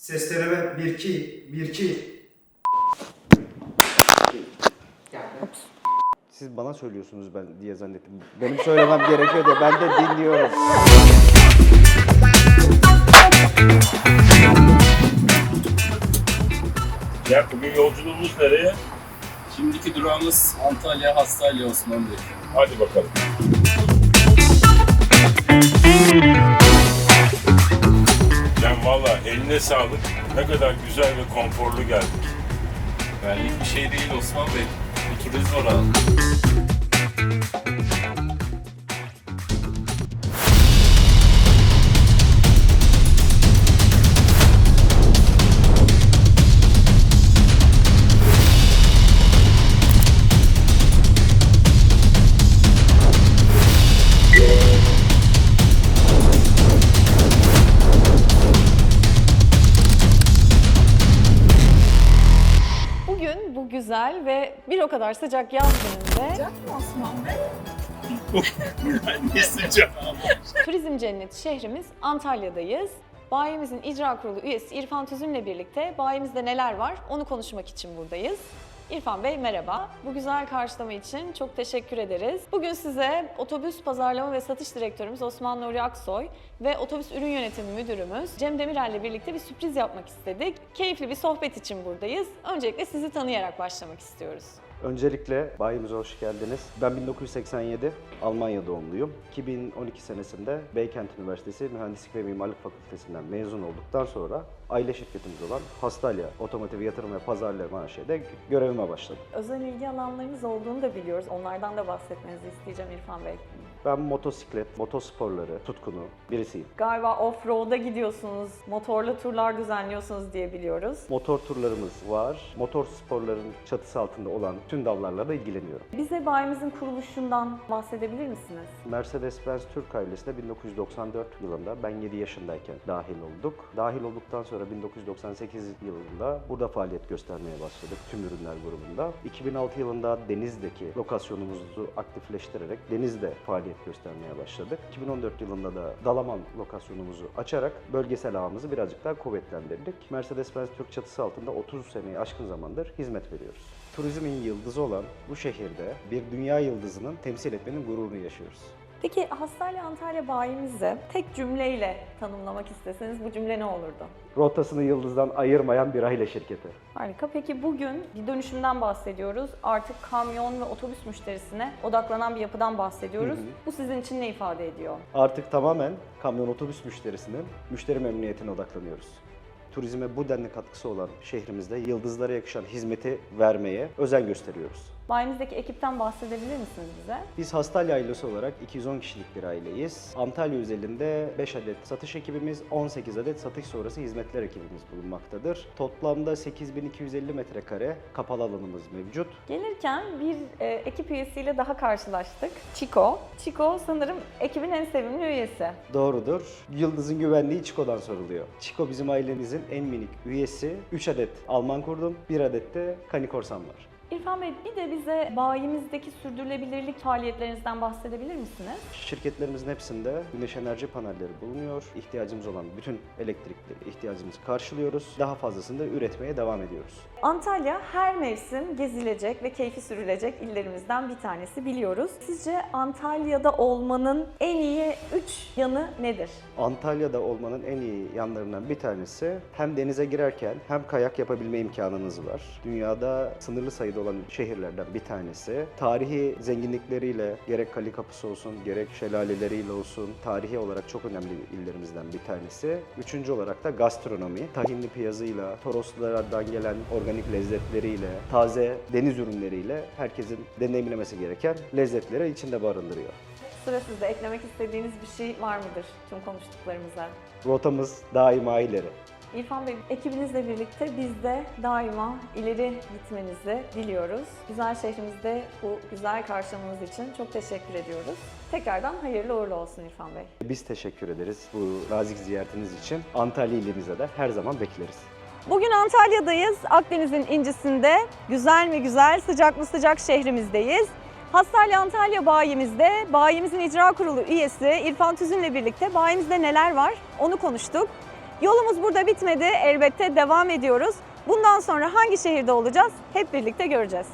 Ses deneme 1 2 1 2 Siz bana söylüyorsunuz ben diye zannettim. Benim söylemem gerekiyor diye ben de dinliyorum. Ya bugün yolculuğumuz nereye? Şimdiki durağımız Antalya, Hastayla Osman Bey. Hadi bakalım. Valla eline sağlık. Ne kadar güzel ve konforlu geldik. Benlik bir şey değil Osman Bey. Bu turizm orağı. Güzel ve bir o kadar sıcak yaz gününde ne sıcak turizm cenneti şehrimiz Antalya'dayız. Bayimizin icra kurulu üyesi İrfan Tüzün'le birlikte bayimizde neler var onu konuşmak için buradayız. İrfan Bey merhaba. Bu güzel karşılama için çok teşekkür ederiz. Bugün size otobüs pazarlama ve satış direktörümüz Osman Nuri Aksoy ve otobüs ürün yönetimi müdürümüz Cem Demirel ile birlikte bir sürpriz yapmak istedik. Keyifli bir sohbet için buradayız. Öncelikle sizi tanıyarak başlamak istiyoruz. Öncelikle bayimize hoş geldiniz. Ben 1987 Almanya doğumluyum. 2012 senesinde Beykent Üniversitesi Mühendislik ve Mimarlık Fakültesinden mezun olduktan sonra aile şirketimiz olan Hastalya Otomotiv Yatırım ve Pazarlama AŞ'de görevime başladım. Özel ilgi alanlarınız olduğunu da biliyoruz. Onlardan da bahsetmenizi isteyeceğim İrfan Bey. Ben motosiklet, motosporları tutkunu birisiyim. Galiba off-road'a gidiyorsunuz, motorlu turlar düzenliyorsunuz diye biliyoruz. Motor turlarımız var. Motor sporların çatısı altında olan tüm dallarla da ilgileniyorum. Bize bayimizin kuruluşundan bahsedebilir misiniz? Mercedes-Benz Türk ailesine 1994 yılında ben 7 yaşındayken dahil olduk. Dahil olduktan sonra 1998 yılında burada faaliyet göstermeye başladık tüm ürünler grubunda. 2006 yılında Deniz'deki lokasyonumuzu aktifleştirerek Deniz'de faaliyet göstermeye başladık. 2014 yılında da Dalaman lokasyonumuzu açarak bölgesel ağımızı birazcık daha kuvvetlendirdik. Mercedes-Benz Türk çatısı altında 30 seneyi aşkın zamandır hizmet veriyoruz. Turizmin yıldızı olan bu şehirde bir dünya yıldızının temsil etmenin gururunu yaşıyoruz. Peki Hastane Antalya bayimizi tek cümleyle tanımlamak isteseniz bu cümle ne olurdu? Rotasını yıldızdan ayırmayan bir aile şirketi. Harika. Peki bugün bir dönüşümden bahsediyoruz. Artık kamyon ve otobüs müşterisine odaklanan bir yapıdan bahsediyoruz. Hı hı. Bu sizin için ne ifade ediyor? Artık tamamen kamyon otobüs müşterisinin müşteri memnuniyetine odaklanıyoruz. Turizme bu denli katkısı olan şehrimizde yıldızlara yakışan hizmeti vermeye özen gösteriyoruz. Bayimizdeki ekipten bahsedebilir misiniz bize? Biz Hastalya ailesi olarak 210 kişilik bir aileyiz. Antalya özelinde 5 adet satış ekibimiz, 18 adet satış sonrası hizmetler ekibimiz bulunmaktadır. Toplamda 8250 metrekare kapalı alanımız mevcut. Gelirken bir e, ekip üyesiyle daha karşılaştık. Chico. Chico sanırım ekibin en sevimli üyesi. Doğrudur. Yıldız'ın güvenliği Çiko'dan soruluyor. Çiko bizim ailemizin en minik üyesi. 3 adet Alman kurdum, 1 adet de Kanikorsan var. İrfan Bey bir de bize bayimizdeki sürdürülebilirlik faaliyetlerinizden bahsedebilir misiniz? Şirketlerimizin hepsinde güneş enerji panelleri bulunuyor. İhtiyacımız olan bütün elektrikli ihtiyacımızı karşılıyoruz. Daha fazlasını da üretmeye devam ediyoruz. Antalya her mevsim gezilecek ve keyfi sürülecek illerimizden bir tanesi biliyoruz. Sizce Antalya'da olmanın en iyi 3 yanı nedir? Antalya'da olmanın en iyi yanlarından bir tanesi hem denize girerken hem kayak yapabilme imkanınız var. Dünyada sınırlı sayıda olan şehirlerden bir tanesi. Tarihi zenginlikleriyle gerek Kali Kapısı olsun gerek şelaleleriyle olsun tarihi olarak çok önemli illerimizden bir tanesi. Üçüncü olarak da gastronomi. Tahinli piyazıyla, Toroslardan gelen organik lezzetleriyle, taze deniz ürünleriyle herkesin deneyimlemesi gereken lezzetleri içinde barındırıyor. Sıra sizde eklemek istediğiniz bir şey var mıdır tüm konuştuklarımıza? Rotamız daima ileri. İrfan Bey, ekibinizle birlikte biz de daima ileri gitmenizi diliyoruz. Güzel şehrimizde bu güzel karşılamanız için çok teşekkür ediyoruz. Tekrardan hayırlı uğurlu olsun İrfan Bey. Biz teşekkür ederiz bu nazik ziyaretiniz için. Antalya ilimize de her zaman bekleriz. Bugün Antalya'dayız. Akdeniz'in incisinde güzel mi güzel, sıcak mı sıcak şehrimizdeyiz. Hastalya Antalya bayimizde, bayimizin icra kurulu üyesi İrfan Tüzün'le birlikte bayimizde neler var onu konuştuk. Yolumuz burada bitmedi. Elbette devam ediyoruz. Bundan sonra hangi şehirde olacağız? Hep birlikte göreceğiz.